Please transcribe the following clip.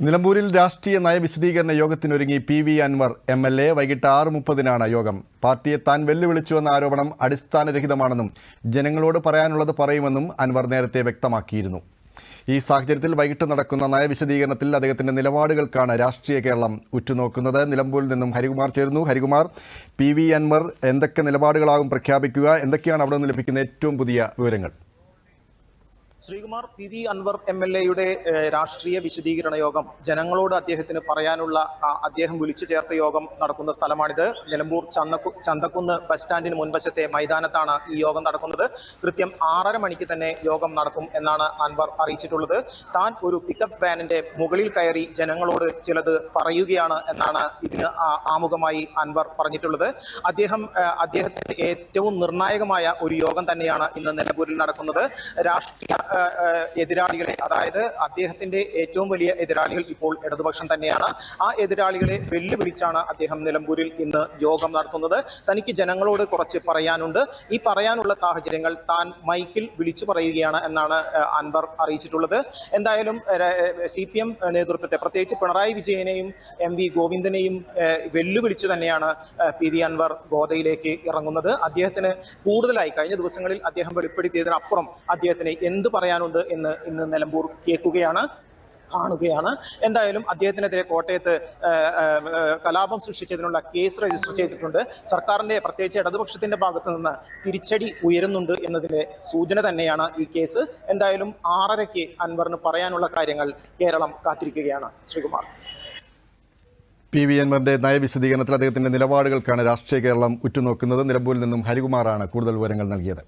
നിലമ്പൂരിൽ രാഷ്ട്രീയ നയവിശദീകരണ യോഗത്തിനൊരുങ്ങി P V Anvar M L A വൈകിട്ട് ആറ് മുപ്പതിനാണ് യോഗം. പാർട്ടിയെ താൻ വെല്ലുവിളിച്ചുവെന്ന ആരോപണം അടിസ്ഥാനരഹിതമാണെന്നും ജനങ്ങളോട് പറയാനുള്ളത് പറയുമെന്നും അൻവർ നേരത്തെ വ്യക്തമാക്കിയിരുന്നു. ഈ സാഹചര്യത്തിൽ വൈകിട്ട് നടക്കുന്ന നയവിശദീകരണത്തിൽ അദ്ദേഹത്തിന്റെ നിലപാടുകൾക്കാണ് രാഷ്ട്രീയ കേരളം ഉറ്റുനോക്കുന്നത്. നിലമ്പൂരിൽ നിന്നും ഹരികുമാർ ചേരുന്നു. ഹരികുമാർ പി വി അൻവർ എന്തൊക്കെ നിലപാടുകളാകും പ്രഖ്യാപിക്കുക എന്തൊക്കെയാണ് അവിടെ നിന്ന് ലഭിക്കുന്ന ഏറ്റവും പുതിയ വിവരങ്ങൾ? Sreekumar P V Anvar M L എയുടെ രാഷ്ട്രീയ വിശദീകരണ യോഗം ജനങ്ങളോട് അദ്ദേഹത്തിന് പറയാനുള്ള അദ്ദേഹം വിളിച്ചു ചേർത്ത യോഗം നടക്കുന്ന സ്ഥലമാണിത്. നിലമ്പൂർ ചന്തക്കു ചന്തക്കുന്ന് ബസ് സ്റ്റാൻഡിന് മുൻവശത്തെ മൈതാനത്താണ് ഈ യോഗം നടക്കുന്നത്. കൃത്യം ആറര മണിക്ക് തന്നെ യോഗം നടക്കും എന്നാണ് അൻവർ അറിയിച്ചിട്ടുള്ളത്. താൻ ഒരു പിക്കപ്പ് വാനിന്റെ മുകളിൽ കയറി ജനങ്ങളോട് ചിലത് പറയുകയാണ് എന്നാണ് ഇതിന് ആമുഖമായി അൻവർ പറഞ്ഞിട്ടുള്ളത്. അദ്ദേഹം അദ്ദേഹത്തിന്റെ ഏറ്റവും നിർണായകമായ ഒരു യോഗം തന്നെയാണ് ഇന്ന് നിലമ്പൂരിൽ നടക്കുന്നത്. രാഷ്ട്രീയ എതിരാളികളെ അതായത് അദ്ദേഹത്തിന്റെ ഏറ്റവും വലിയ എതിരാളികൾ ഇപ്പോൾ ഇടതുപക്ഷം തന്നെയാണ്. ആ എതിരാളികളെ വെല്ലുവിളിച്ചാണ് അദ്ദേഹം നിലമ്പൂരിൽ ഇന്ന് യോഗം നടത്തുന്നത്. തനിക്ക് ജനങ്ങളോട് കുറച്ച് പറയാനുണ്ട്. ഈ പറയാനുള്ള സാഹചര്യങ്ങൾ താൻ മൈക്കിൽ വിളിച്ചു പറയുകയാണ് എന്നാണ് അൻവർ അറിയിച്ചിട്ടുള്ളത്. എന്തായാലും സി പി എം നേതൃത്വത്തെ പ്രത്യേകിച്ച് പിണറായി വിജയനെയും എം വി ഗോവിന്ദനെയും വെല്ലുവിളിച്ചു തന്നെയാണ് പി വി അൻവർ ഗോതയിലേക്ക് ഇറങ്ങുന്നത്. അദ്ദേഹത്തിന് കൂടുതലായി കഴിഞ്ഞ ദിവസങ്ങളിൽ അദ്ദേഹം വെളിപ്പെടുത്തിയതിനപ്പുറം അദ്ദേഹത്തിന് എന്ത് പറയാനുണ്ട് എന്ന് ഇന്ന് നിലമ്പൂർ കേൾക്കുകയാണ് കാണുകയാണ്. എന്തായാലും അദ്ദേഹത്തിനെതിരെ കോട്ടയത്ത് കലാപം സൃഷ്ടിച്ചതിനുള്ള കേസ് രജിസ്റ്റർ ചെയ്തിട്ടുണ്ട്. സർക്കാരിന്റെ പ്രത്യേകിച്ച് ഇടതുപക്ഷത്തിന്റെ ഭാഗത്ത് നിന്ന് തിരിച്ചടി ഉയരുന്നുണ്ട് എന്നതിന്റെ സൂചന തന്നെയാണ് ഈ കേസ്. എന്തായാലും ആറരയ്ക്ക് അൻവറിന് പറയാനുള്ള കാര്യങ്ങൾ കേരളം കാത്തിരിക്കുകയാണ്. ശ്രീകുമാർ. പി വി അൻവറിന്റെ നയവിശദീകരണത്തിൽ അദ്ദേഹത്തിന്റെ നിലപാടുകൾക്കാണ് രാഷ്ട്രീയ കേരളം ഉറ്റുനോക്കുന്നത്. നിലമ്പൂരിൽ നിന്നും ഹരികുമാറാണ് കൂടുതൽ വിവരങ്ങൾ നൽകിയത്.